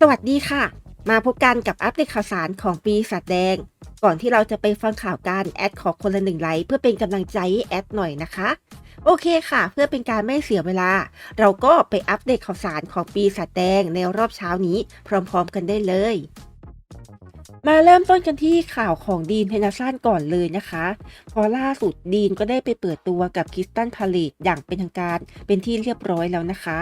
สวัสดีค่ะ มาพบกันกับอัปเดตข่าวสารของปีศาจแดง ก่อนที่เราจะไปฟังข่าวการแอดขอคนละหนึ่งไลค์เพื่อเป็นกำลังใจแอดหน่อยนะคะ โอเคค่ะ เพื่อเป็นการไม่เสียเวลา เราก็ไปอัปเดตข่าวสารของปีศาจแดงในรอบเช้านี้ พร้อม ๆ กันได้เลย มาเริ่มต้นกันที่ข่าวของดีนเทนสันก่อนเลยนะคะ พอล่าสุดดีนก็ได้ไปเปิดตัวกับคิสตันพาเลตอย่างเป็นทางการเป็นที่เรียบร้อยแล้วนะคะ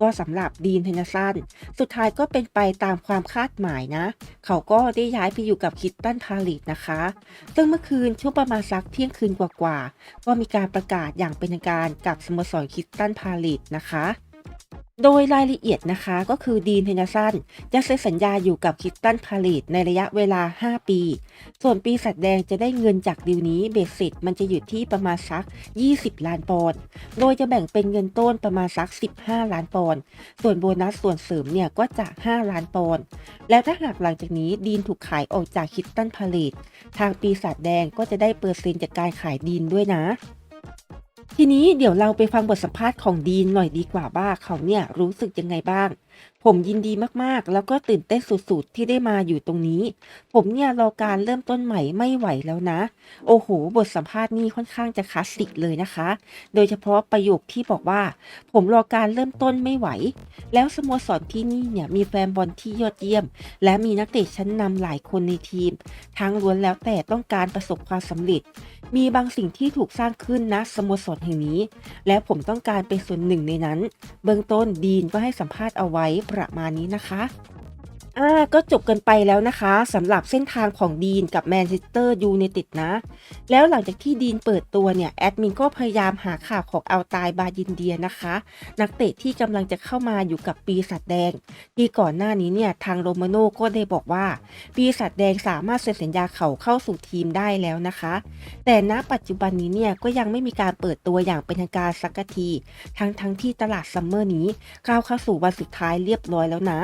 ก็สำหรับดีนเทนสันสุดท้ายก็เป็นไปตามความคาดหมายนะ เขาก็ได้ย้ายไปอยู่กับคิตตันพาลิตนะคะ ซึ่งเมื่อคืนช่วงประมาณสักเที่ยงคืนกว่าๆก็มีการประกาศอย่างเป็นทางการกับสโมสรคิตตันพาลิตนะคะ โดยรายละเอียดนะคะก็คือดีนเทนสันจะเซ็นสัญญาอยู่กับคิตตันพาลิตในระยะเวลา 5 ปี ส่วนปีศาจแดงจะได้เงินจากดีลนี้เบสเสร็จมันจะอยู่ที่ประมาณสัก 20 ล้านปอนด์โดยจะแบ่งเป็นเงินต้นประมาณสัก 15 ล้านปอนด์ส่วนโบนัสส่วนเสริมเนี่ยก็จะ 5 ล้านปอนด์แล้วถ้าหากหลังจากนี้ดีนถูกขายออกจากคิตตันพาเลตทางปีศาจแดงก็จะได้เปอร์เซ็นต์จากการขายดีนด้วยนะ ทีนี้เดี๋ยวเราไปฟังบทสัมภาษณ์ของดีนหน่อยดีกว่าว่าเขาเนี่ยรู้สึกยังไงบ้างผมยินดีมากๆ แล้วก็ตื่นเต้นสุดๆ ที่ได้มาอยู่ตรงนี้ ผมเนี่ยรอการเริ่มต้นใหม่ไม่ไหวแล้วนะ โอ้โห บทสัมภาษณ์นี่ค่อนข้างจะคลาสสิกเลยนะคะ โดยเฉพาะประโยคที่บอกว่า ผมรอการเริ่มต้นไม่ไหว แล้วสโมสรที่นี่เนี่ยมีแฟนบอลที่ยอดเยี่ยม และมีนักเตะชั้นนำหลายคนในทีม ทั้งล้วนแล้วแต่ต้องการประสบความสำเร็จ มีบางสิ่งที่ถูกสร้างขึ้นนะสโมสรแห่งนี้ และผมต้องการเป็นส่วนหนึ่งในนั้น เบื้องต้นดีนก็ให้สัมภาษณ์เอาไว้ประมาณนี้นะคะ อ่าก็จบกันไปแล้วนะคะสำหรับเส้นทางของดีนกับแมนเชสเตอร์ยูไนเต็ดนะ แล้วหลังจากที่ดีนเปิดตัวเนี่ยแอดมินก็พยายามหาข่าวของอัลตายบายินเดียนะคะ นักเตะที่กำลังจะเข้ามาอยู่กับปีศาจแดง ที่ก่อนหน้านี้เนี่ยทางโรมาโน่ก็ได้บอกว่า ปีศาจแดงสามารถเซ็นสัญญาเขาเข้าสู่ทีมได้แล้วนะคะ แต่ณปัจจุบันนี้เนี่ยก็ยังไม่มีการเปิดตัวอย่างเป็นทางการสักที ทั้งทั้งที่ตลาดซัมเมอร์นี้ก้าวเข้าสู่วันสุดท้ายเรียบร้อยแล้วนะ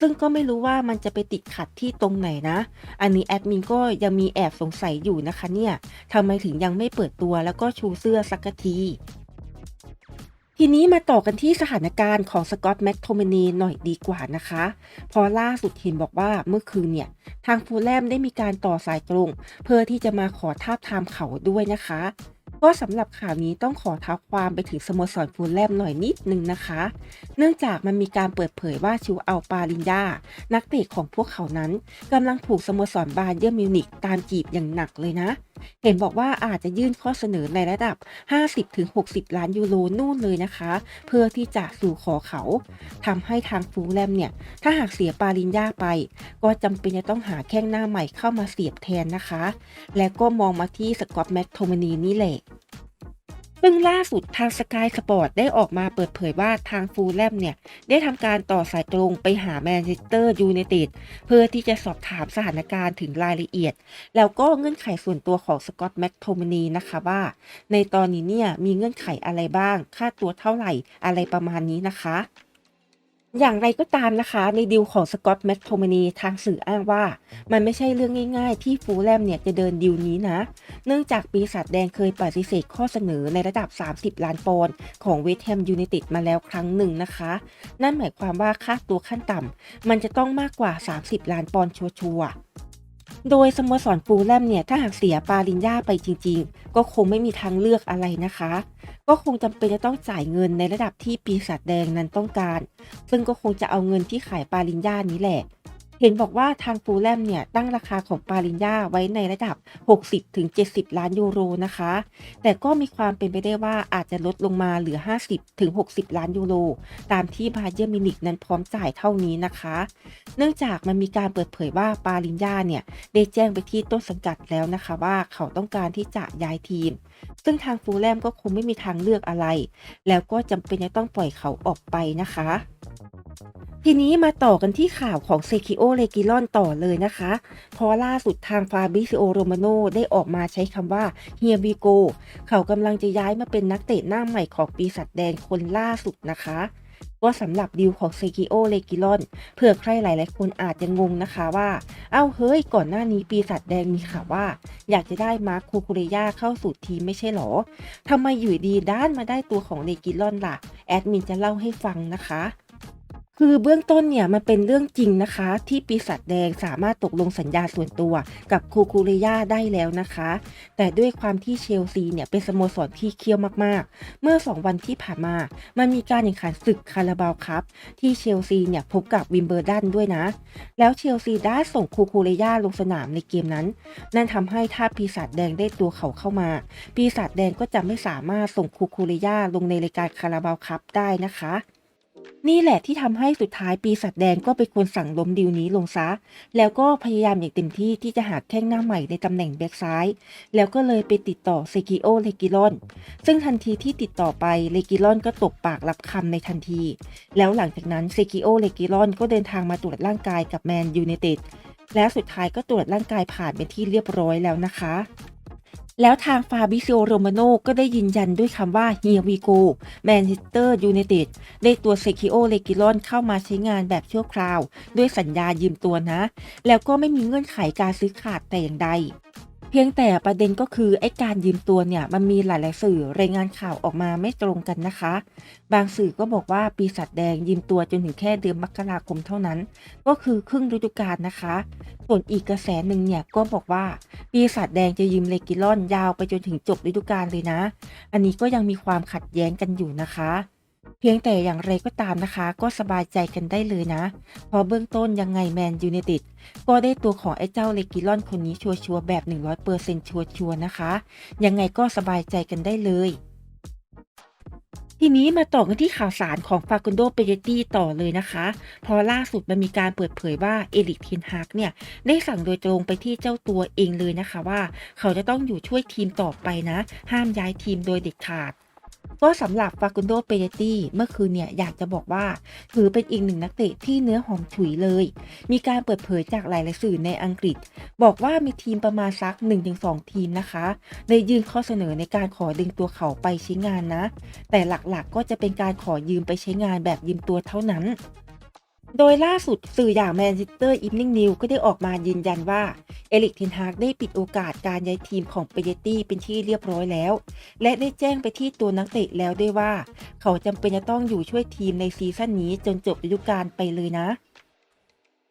ซึ่งก็ไม่รู้ว่ามันจะไปติดขัดที่ตรงไหนนะ อันนี้แอดมินก็ยังมีแอบสงสัยอยู่นะคะเนี่ยทำไมถึงยังไม่เปิดตัวแล้วก็ชูเสื้อสักทีทีนี้มาต่อกันที่สถานการณ์ของสกอตแม็กโทเมนีหน่อยดีกว่านะคะ พอล่าสุดเห็นบอกว่าเมื่อคืนเนี่ย ทางฟูลแลมได้มีการต่อสายตรง เพื่อที่จะมาขอทาบทามเขาด้วยนะคะ ก็สำหรับข่าวนี้ต้องขอท้าความไปถึงสโมสรฟูลแลมหน่อยนิดนึงนะคะ เนื่องจากมันมีการเปิดเผยว่าชิวอัลปาลินยานักเตะของพวกเขานั้นกำลังถูกสโมสรบาเยอร์มิวนิกตามจีบอย่างหนักเลยนะ เห็นบอกว่าอาจจะยื่นข้อเสนอในระดับ 50-60 ล้านยูโรนู่นเลยนะคะ เพื่อที่จะสู่ขอเขาทำให้ทางฟูลแลมเนี่ย ถ้าหากเสียปาลินยาไป ก็จำเป็นจะต้องหาแข้งหน้าใหม่เข้ามาเสียบแทนนะคะ และก็มองมาที่สกอตแม็กโทมานีนี่แหละ ซึ่งล่าสุดทางสกายสปอร์ตได้ออกมาเปิดเผยว่าทางฟูลแลมเนี่ย ได้ทำการต่อสายตรงไปหาแมนเชสเตอร์ยูไนเต็ดเพื่อที่จะสอบถามสถานการณ์ถึงรายละเอียด แล้วก็เงื่อนไขส่วนตัวของสกอตแม็กโทมานีนะคะว่า ในตอนนี้เนี่ยมีเงื่อนไขอะไรบ้าง ค่าตัวเท่าไหร่อะไรประมาณนี้นะคะ อย่างไรก็ตามนะคะ ในดีลของสกอตแม็กโทมานีทางสื่ออ้างว่า มันไม่ใช่เรื่องง่ายๆ ที่ฟูลแลมเนี่ยจะเดินดีลนี้นะ เนื่องจากปีศาจแดงเคยปฏิเสธข้อเสนอในระดับ 30 ล้านปอนด์ของเวสต์แฮมยูไนเต็ดมาแล้วครั้งหนึ่งนะคะ นั่นหมายความว่าค่าตัวขั้นต่ำมันจะต้องมากกว่า 30 ล้านปอนด์ชัวร์ โดยสโมสรฟูลแลมเนี่ยถ้าหากเสียปาลินยาไปจริง ๆ ก็คงไม่มีทางเลือกอะไรนะคะ ก็คงจำเป็นจะต้องจ่ายเงินในระดับที่ปีศาจแดงนั้นต้องการ ซึ่งก็คงจะเอาเงินที่ขายปาลินยานี้แหละ เห็นบอกว่าทางฟูลแลมเนี่ยตั้งราคาของปาลินยาไว้ในระดับ 60-70 ล้านยูโรนะคะ แต่ก็มีความเป็นไปได้ว่าอาจจะลดลงมาเหลือ 50-60 ล้านยูโร ตามที่บาเยอร์มินิกนั้นพร้อมจ่ายเท่านี้นะคะ เนื่องจากมันมีการเปิดเผยว่าปาลินยาเนี่ยได้แจ้งไปที่ต้นสังกัดแล้วนะคะว่าเขาต้องการที่จะย้ายทีม ซึ่งทางฟูลแลมก็คงไม่มีทางเลือกอะไร แล้วก็จำเป็นจะต้องปล่อยเขาออกไปนะคะ ทีนี้มาต่อกันที่ข่าวของเซคิโอเลกิลอนต่อเลยนะคะ เพราะล่าสุดทางฟาบิซิโอโรมาโนได้ออกมาใช้คำว่าเฮียบิโก เขากำลังจะย้ายมาเป็นนักเตะหน้าใหม่ของปีศาจแดงคนล่าสุดนะคะว่าสำหรับดีลของเซกิโอเลกิลอนเผื่อใครหลาย ๆ คนอาจจะงงนะคะว่า เอ้าเฮ้ย ก่อนหน้านี้ปีศาจแดงมีข่าวว่า อยากจะได้มาร์คคูคูเรยาเข้าสู่ทีมไม่ใช่หรอทำไมอยู่ดีด้านมาได้ตัวของเลกิลอนล่ะ แอดมินจะเล่าให้ฟังนะคะ คือเบื้องต้นเนี่ยมันเป็นเรื่องจริงนะคะ ที่ปีศาจแดงสามารถตกลงสัญญาส่วนตัวกับคูคูเรยาได้แล้วนะคะ แต่ด้วยความที่เชลซีเนี่ยเป็นสโมสรที่เคี่ยวมากๆ เมื่อ 2 วันที่ผ่านมา มันมีการแข่งขันศึกคาราบาวครับ ที่เชลซีเนี่ยพบกับวิมเบอร์ดันด้วยนะ แล้วเชลซีได้ส่งคูคูเรยาลงสนามในเกมนั้น นั่นทำให้ถ้าปีศาจแดงได้ตัวเขาเข้ามา ปีศาจแดงก็จะไม่สามารถส่งคูคูเรยาลงในรายการคาราบาวครับได้นะคะ นี่แหละที่ทำให้สุดท้ายปีศาจแดงก็เป็นคนสั่งล้มดีลนี้ลงซะ แล้วก็พยายามอย่างเต็มที่ที่จะหาแข้งหน้าใหม่ในตำแหน่งแบ็กซ้าย แล้วก็เลยไปติดต่อเซกิโอเลกิลอน ซึ่งทันทีที่ติดต่อไปเลกิลอนก็ตกปากรับคำในทันที แล้วหลังจากนั้นเซกิโอเลกิลอนก็เดินทางมาตรวจร่างกายกับแมนยูไนเต็ด แล้วสุดท้ายก็ตรวจร่างกายผ่านเป็นที่เรียบร้อยแล้วนะคะ แล้วทางฟาบิซิโอโรมาโนก็ได้ยืนยันด้วยคำว่าเฮียวีโกแมนเชสเตอร์ยูไนเต็ดได้ตัวเซคิโอเลกิลอนเข้ามาใช้งานแบบชั่วคราว ด้วยสัญญายืมตัวนะ แล้วก็ไม่มีเงื่อนไขการซื้อขาดแต่อย่างใด พียงแต่ประเด็นก็คือไอ้การยืมตัวเนี่ยมันมีหลาย ๆ สื่อรายงานข่าวออกมาไม่ตรงกันนะคะ บางสื่อก็บอกว่าปีศาจแดงยืมตัวจนถึงแค่เดือนมกราคมเท่านั้น ก็คือครึ่งฤดูกาลนะคะ ส่วนอีกกระแสหนึ่งเนี่ยก็บอกว่าปีศาจแดงจะยืมเลกิลอนยาวไปจนถึงจบฤดูกาลเลยนะ อันนี้ก็ยังมีความขัดแย้งกันอยู่นะคะ พียงแต่อย่างไรก็ตามนะคะ ก็สบายใจกันได้เลยนะเพราะเบื้องต้นยังไงแมนยูไนต็ดก็ได้ตัวของไอ้เจ้าเลกิลอนคนนี้ชัวร์แบบ 100%ชัวร์นะคะ ยังไงก็สบายใจกันได้เลยทีนี้มาต่อกันที่ข่าวสารของฟากุนโดเปเยตี้ต่อเลยนะคะพราะล่าสุดมันมีการเปิดเผยว่าเอลิกเทนฮากเนี่ย ได้สั่งโดยตรงไปที่เจ้าตัวเองเลยนะคะว่า เขาจะต้องอยู่ช่วยทีมต่อไปนะ ห้ามย้ายทีมโดยเด็ดขาด ก็สำหรับฟากุนโดเปเยตี้เมื่อคืนเนี่ยอยากจะบอกว่า ถือเป็นอีกหนึ่งนักเตะที่เนื้อหอมถุยเลย มีการเปิดเผยจากหลาย ๆ สื่อในอังกฤษ บอกว่ามีทีมประมาณสัก 1-2 ทีมนะคะได้ยื่นข้อเสนอในการขอดึงตัวเขาไปใช้งานนะ แต่หลัก ๆ ก็จะเป็นการขอยืมไปใช้งานแบบยืมตัวเท่านั้น โดยล่าสุดสื่ออย่างแมนเชสเตอร์อีฟนิ่งนิวก็ได้ออกมายืนยันว่า เอลิกเทนฮากได้ปิดโอกาสการย้ายทีมของเปเยตี้เป็นที่เรียบร้อยแล้ว และได้แจ้งไปที่ตัวนักเตะแล้วด้วยว่า เขาจำเป็นจะต้องอยู่ช่วยทีมในซีซั่นนี้จนจบฤดูกาลไปเลยนะ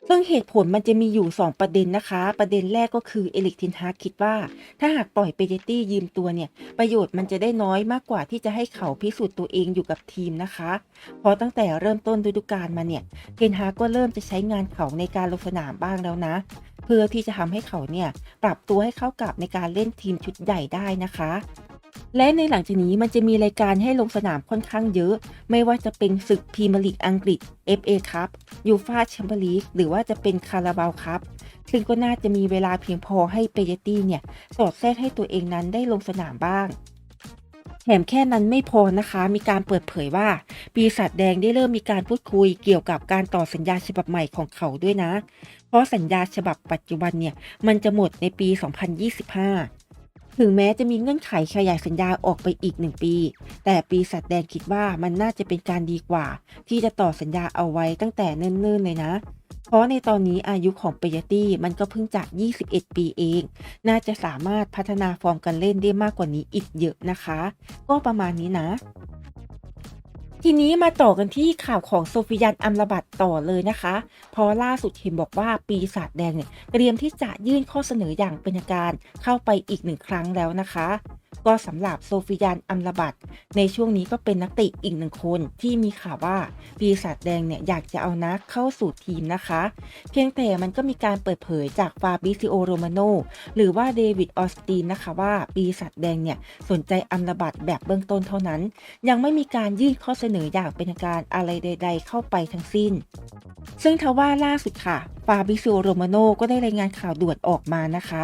ซึ่งเหตุผลมันจะมีอยู่ 2 ประเด็นนะคะ ประเด็นแรกก็คือเอลิกเทนฮากคิดว่า ถ้าหากปล่อยเปเยตี้ยืมตัวเนี่ย ประโยชน์มันจะได้น้อยมากกว่าที่จะให้เขาพิสูจน์ตัวเองอยู่กับทีมนะคะ เพราะตั้งแต่เริ่มต้นฤดูกาลมาเนี่ยเทนฮากก็เริ่มจะใช้งานเขาในการลงสนามบ้างแล้วนะ เพื่อที่จะทำให้เขาเนี่ยปรับตัวให้เข้ากับในการเล่นทีมชุดใหญ่ได้นะคะ และในหลังจากนี้มันจะมีรายการให้ลงสนามค่อนข้างเยอะ ไม่ว่าจะเป็นศึกพรีเมียร์ลีกอังกฤษ FA ครับยูฟาแชมเปี้ยนลีกหรือว่าจะเป็นคาราบาวครับซึ่งก็น่าจะมีเวลาเพียงพอให้เปเยตี้เนี่ย สอดแทรกให้ตัวเองนั้นได้ลงสนามบ้างแถมแค่นั้นไม่พอนะคะ มีการเปิดเผยว่า ปีศาจแดงได้เริ่มมีการพูดคุยเกี่ยวกับการต่อสัญญาฉบับใหม่ของเขาด้วยนะ เพราะสัญญาฉบับปัจจุบันเนี่ย มันจะหมดในปี 2025 ถึงแม้จะมีเงื่อนไขขยายสัญญาออกไปอีกหนึ่งปี แต่ปีศาจแดงคิดว่ามันน่าจะเป็นการดีกว่า ที่จะต่อสัญญาเอาไว้ตั้งแต่เนิ่นๆเลยนะ เพราะในตอนนี้อายุของเปยตี้มันก็เพิ่งจาก 21 ปีเอง น่าจะสามารถพัฒนาฟอร์มการเล่นได้มากกว่านี้อีกเยอะนะคะ ก็ประมาณนี้นะ ทีนี้มาต่อกันที่ข่าวของโซฟิยันอัมรบัตต่อเลยนะคะ เพราะล่าสุดเห็นบอกว่าปีศาจแดงเนี่ยเตรียมที่จะยื่นข้อเสนออย่างเป็นทางการเข้าไปอีกหนึ่งครั้งแล้วนะคะ ก็สำหรับโซฟิยันอัมราบัตในช่วงนี้ก็เป็นนักเตะอีกหนึ่งคนที่มีข่าวว่าปีศาจแดงเนี่ยอยากจะเอานักเข้าสู่ทีมนะคะ เพียงแต่มันก็มีการเปิดเผยจากฟาบิซิโอโรมาโนหรือว่าเดวิดออสตินนะคะว่าปีศาจแดงเนี่ยสนใจอัมราบัตแบบเบื้องต้นเท่านั้น ยังไม่มีการยื่นข้อเสนออย่างเป็นการอะไรใด ๆ เข้าไปทั้งสิ้น ซึ่งทว่าล่าสุดค่ะฟาบิซิโอโรมาโนก็ได้รายงานข่าวด่วนออกมานะคะ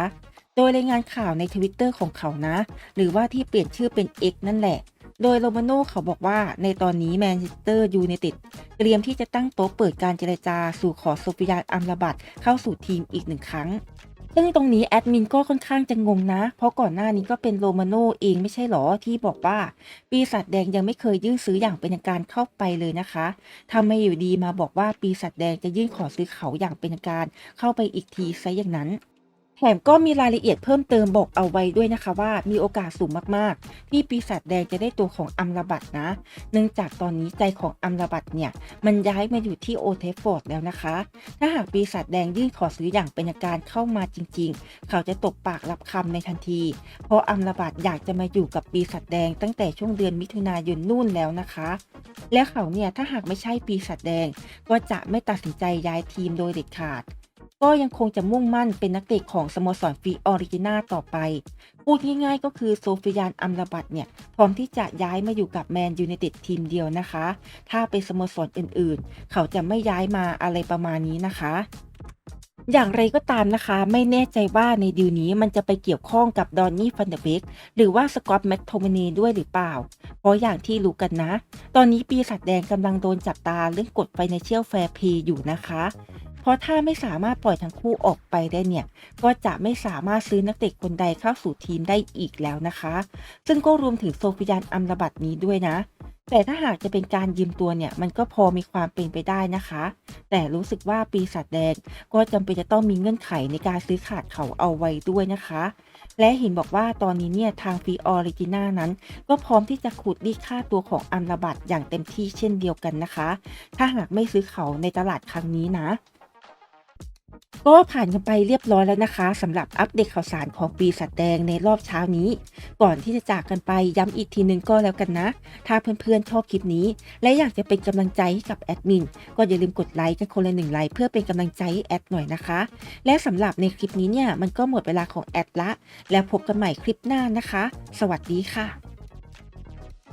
โดยรายงานข่าวในทวิตเตอร์ของเขานะ หรือว่าที่เปลี่ยนชื่อเป็น X นั่นแหละ โดยโรมาโนเขาบอกว่าในตอนนี้แมนเชสเตอร์ยูไนเต็ดเตรียมที่จะตั้งโต๊ะเปิดการเจรจาสู่ขอโซฟิยานอัมราบัตเข้าสู่ทีมอีกหนึ่งครั้งซึ่งตรงนี้แอดมินก็ค่อนข้างจะงงนะ เพราะก่อนหน้านี้ก็เป็นโรมาโนเองไม่ใช่หรอที่บอกว่า ปีศาจแดงยังไม่เคยยื่นซื้ออย่างเป็นทางการเข้าไปเลยนะคะทำไมอยู่ดีมาบอกว่าปีศาจแดงจะยื่นขอซื้อเขาอย่างเป็นทางการเข้าไปอีกทีซะอย่างนั้น แถมก็มีรายละเอียดเพิ่มเติมบอกเอาไว้ด้วยนะคะว่ามีโอกาสสูงมากๆ ที่ปีศาจแดงจะได้ตัวของอัมระบัตนะ เนื่องจากตอนนี้ใจของอัมระบัตเนี่ย มันย้ายมาอยู่ที่โอเทฟฟอร์ดแล้วนะคะ ถ้าหากปีศาจแดงยื่นขอซื้ออย่างเป็นทางการเข้ามาจริง ๆ เขาจะตบปากรับคำในทันที เพราะอัมระบัตอยากจะมาอยู่กับปีศาจแดงตั้งแต่ช่วงเดือนมิถุนายนนู่นแล้วนะคะ และเขาเนี่ยถ้าหากไม่ใช่ปีศาจแดงก็จะไม่ตัดสินใจย้ายทีมโดยเด็ดขาด ก็ยังคงจะมุ่งมั่นเป็นนักเตะของสโมสรฟีออริจินาต่อไป พูดง่ายๆก็คือโซฟิยานอัมราบัตเนี่ย พร้อมที่จะย้ายมาอยู่กับแมนยูไนเต็ดทีมเดียวนะคะ ถ้าเป็นสโมสรอื่นๆ เขาจะไม่ย้ายมาอะไรประมาณนี้นะคะอย่างไรก็ตามนะคะ ไม่แน่ใจว่าในดีลนี้มันจะไปเกี่ยวข้องกับดอนนี่ฟันเดเบกหรือว่าสกอตแมคโทมินีด้วยหรือเปล่า เพราะอย่างที่รู้กันนะ ตอนนี้ปีศาจแดงกำลังโดนจับตาเรื่องกฎไฟในเชียลแฟร์พีอยู่นะคะ เพราะถ้าไม่สามารถปล่อยทั้งคู่ออกไปได้เนี่ย ก็จะไม่สามารถซื้อนักเตะคนใดเข้าสู่ทีมได้อีกแล้วนะคะ ซึ่งก็รวมถึงโซฟิยานอัมระบัตนี้ด้วยนะ แต่ถ้าหากจะเป็นการยืมตัวเนี่ย มันก็พอมีความเป็นไปได้นะคะ แต่รู้สึกว่าปีศาจแดงก็จำเป็นจะต้องมีเงื่อนไขในการซื้อขาดเขาเอาไว้ด้วยนะคะ และเห็นบอกว่าตอนนี้เนี่ยทางฟีออริจินานั้น ก็พร้อมที่จะขุดรีค่าตัวของอัมระบัตอย่างเต็มที่เช่นเดียวกันนะคะ ถ้าหากไม่ซื้อเขาในตลาดครั้งนี้นะ ก็ผ่านกันไปเรียบร้อยแล้วนะคะสำหรับอัปเดตข่าวสารของปีศาจแดงในรอบเช้านี้ ก่อนที่จะจากกันไปย้ำอีกทีนึงก็แล้วกันนะ ถ้าเพื่อนๆชอบคลิปนี้ และอยากจะเป็นกำลังใจให้กับแอดมินก็อย่าลืมกดไลค์กันคนละหนึ่งไลค์เพื่อเป็นกำลังใจให้แอดหน่อยนะคะ และสำหรับในคลิปนี้เนี่ยมันก็หมดเวลาของแอดละ แล้วพบกันใหม่คลิปหน้านะคะ สวัสดีค่ะ